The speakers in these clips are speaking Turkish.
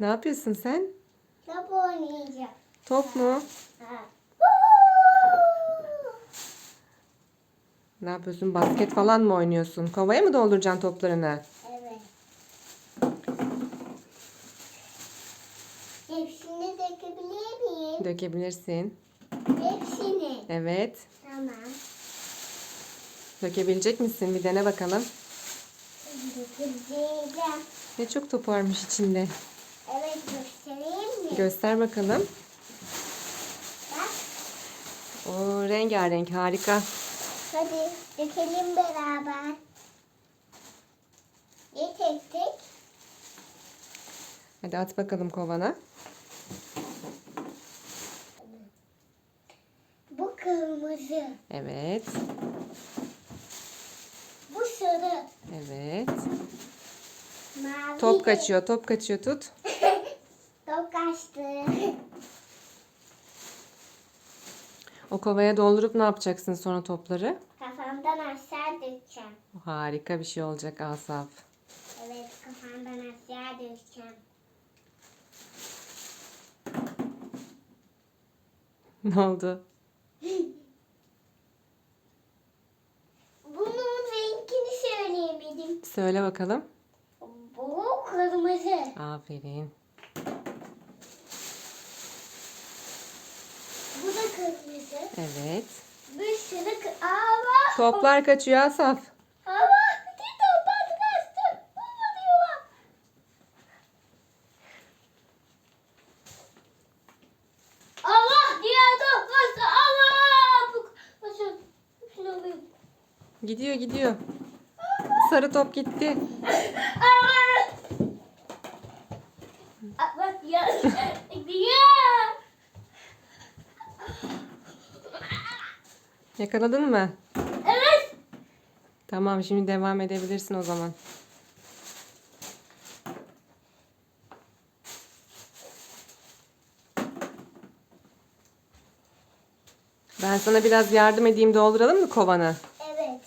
Ne yapıyorsun sen? Top oynayacağım. Top mu? Ha. Ne yapıyorsun? Basket falan mı oynuyorsun? Kovaya mı dolduracaksın toplarını? Evet. Hepsini dökebilir miyim? Dökebilirsin. Hepsini. Evet. Tamam. Dökebilecek misin? Bir dene bakalım. Dökeceğim. Ne çok top varmış içinde. Evet göstereyim mi? Göster bakalım. Bak. O rengarenk harika. Hadi dökelim beraber. Ne tek tek? Hadi at bakalım kovana. Bu kırmızı. Evet. Bu sarı. Evet. Mavi. Top de- kaçıyor. Top kaçıyor. Tut. Top kaçtı. O kovaya doldurup ne yapacaksın sonra topları? Kafamdan aşağı dökeceğim. Harika bir şey olacak Asaf. Evet kafamdan aşağı dökeceğim. Ne oldu? Bunun rengini söyleyemedim. Söyle bakalım. Bu kırmızı. Aferin. Bu da kırmızı. Evet. Bir sürü kı- Aa. Toplar kaçıyor Asaf. Ama bir topaz kaçtı. Olmadı yuva. Allah diğer top kaçtı. Allah. Bu alayım. Gidiyor gidiyor. Sarı top gitti. Allah. Bak ya. Diyor. Yakaladın mı? Evet. Tamam şimdi devam edebilirsin o zaman. Ben sana biraz yardım edeyim dolduralım mı kovanı? Evet.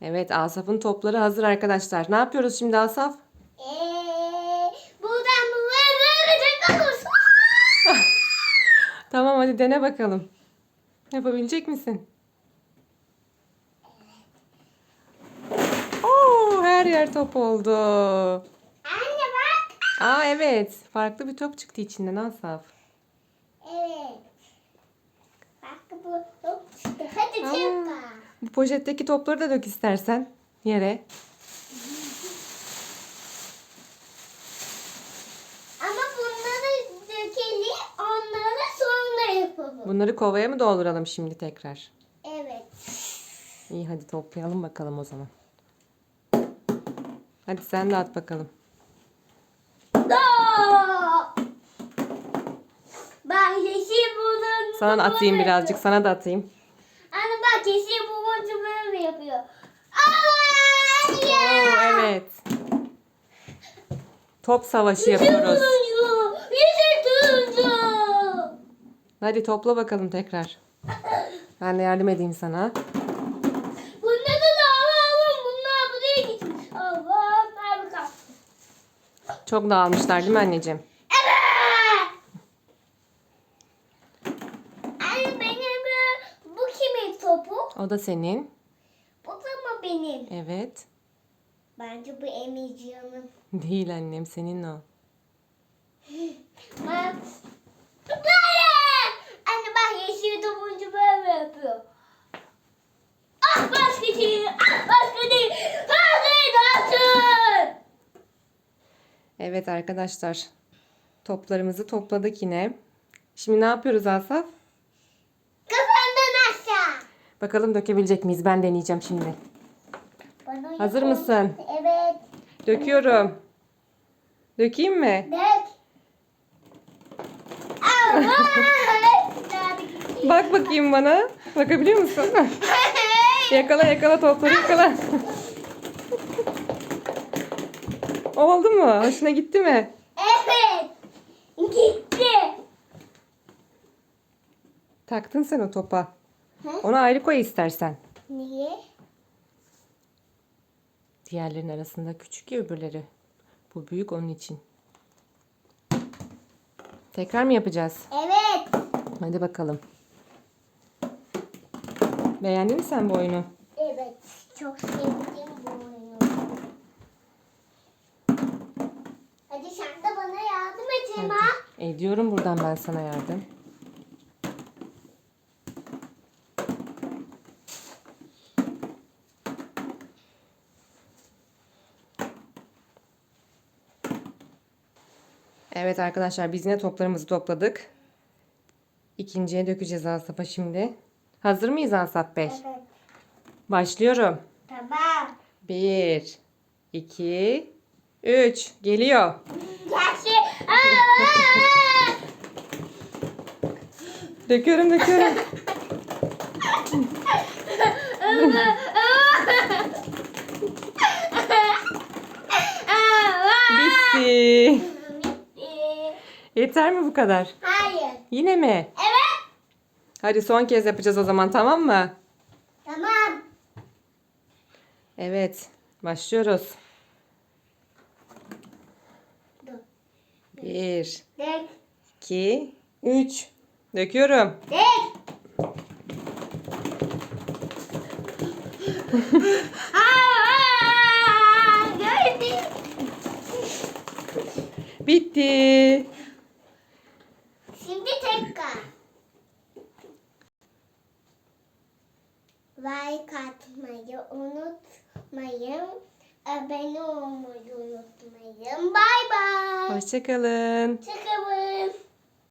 Evet Asaf'ın topları hazır arkadaşlar. Ne yapıyoruz şimdi Asaf? Eee buradan böyle olursun. Tamam hadi dene bakalım. Yapabilecek misin? Oo, her yer top oldu. Anne bak. Aa evet. Farklı bir top çıktı içinden Asaf. Evet. Bak bu top çıktı. Hadi çık. Bu poşetteki topları da dök istersen yere. Ama bunları dökelim. Onları Bunları kovaya mı dolduralım şimdi tekrar? Evet. İyi hadi toplayalım bakalım o zaman. Hadi sen de at bakalım. Bak yeşil bulun. Sana da atayım birazcık. Sana da atayım. Anne bak yeşil bulunca böyle yapıyor. Aa, Oo, ya. evet. Top savaşı yapıyoruz. Hadi topla bakalım tekrar. Ben de yardım edeyim sana. Bunları da alalım. Bunlar buraya gitmiş. Allah nerede kaldı? Çok dağılmışlar değil mi anneciğim? Evet. Anne benim bu, bu kimin topu? O da senin. Bu da mı benim? Evet. Bence bu Emircan'ın. Değil annem senin o. Bak. Böyle. Anne bak yeşil topuncu böyle yapıyor. Ah başka şey. Ah başka değil. Hadi atın. Evet arkadaşlar. Toplarımızı topladık yine. Şimdi ne yapıyoruz Asaf? Kafandan aşağı. Bakalım dökebilecek miyiz? Ben deneyeceğim şimdi. Bana Hazır yapın. mısın? Evet. Döküyorum. Dökeyim mi? Dök. Bak bakayım bana. Bakabiliyor musun? yakala yakala topları yakala. Oldu mu? Hoşuna gitti mi? evet. Gitti. Taktın sen o topa. Hı? Onu ayrı koy istersen. Niye? Diğerlerin arasında küçük ya öbürleri. Bu büyük onun için. Tekrar mı yapacağız? Evet. Hadi bakalım. Beğendin mi sen bu oyunu? Evet. Çok sevdim bu oyunu. Hadi sen de bana yardım et Ema. Ediyorum buradan ben sana yardım. Evet arkadaşlar biz yine toplarımızı topladık. İkinciye dökeceğiz Asaf'a şimdi. Hazır mıyız Asaf Bey? Evet. Başlıyorum. Tamam. Bir, iki, üç. Geliyor. Gerçi. Döküyorum döküyorum. Bitti. Bitti. Yeter mi bu kadar? Hayır. Yine mi? Evet. Hadi son kez yapacağız o zaman tamam mı? Tamam. Evet. Başlıyoruz. Bir, Dök. iki, üç. Döküyorum. Dök. Aa. Bitti. Şimdi tekrar. Like atmayı unutmayın. Abone olmayı unutmayın. Bay bay. Hoşçakalın. Çıkın.